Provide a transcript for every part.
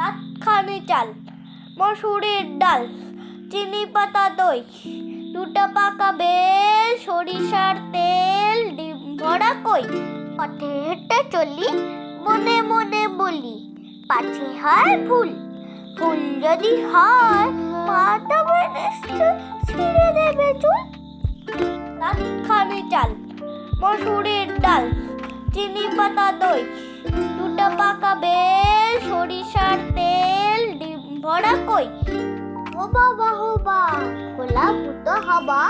সাতখানি চাল, মসুরির ডাল, চিনি পাতা দই, দুটা পাকা বেল, সরিষার তেল, ডিম ভরা কই। পথে হেঁটে চলি, মনে মনে বলি, পাছে হয় ফুল ফুল যদি হয় নিশ্চয় ছিঁড়ে দেবে চুল। সাতখানি চাল, মসুরির ডাল, চিনি পাতা দই, দুটা পাকা বেল ও বাবা হো খোলা ভূত হবা,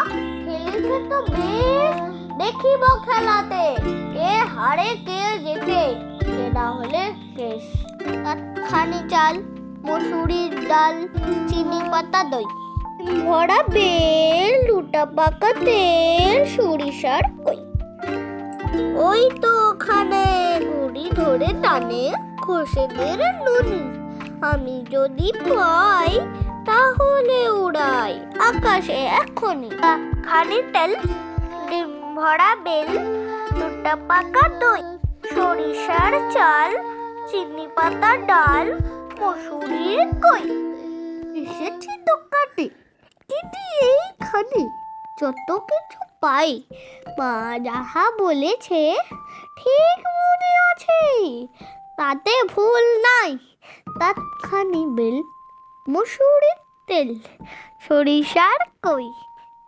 খেলছে তো বেশ। দেখিব খেলাতে কে হারে কে যেতে সেটা হলে শেষ। খানি চাল, মসুরির ডাল, চিনি পাতা দই। ভরা বেল, দুটা পাকা তেল, সরিষার কই। ওই তো ওখানে, গুড়ি ধরে টানে, খোসেদের নুনি। আমি যদি পাই তাহলে উড়াই। আকাশে এখনই। খালি তেল, ডিম ভরা বেল, দুটা পাকা দই, সরিষার চাল, চিনি পাতা ডাল, মসুরির কই। এসেছি দোকানে। কিন্তু এইখানে। যত কিছু পাই। মা যাহা বলেছে, ঠিক মনে আছে। তাতে ভুল নাই। তাৎখানি বেল মসুরির তেল সরিষার কই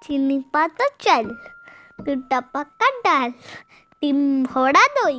চিনি পাতা চাল দুটা পাকা ডাল ডিম ভরা দই।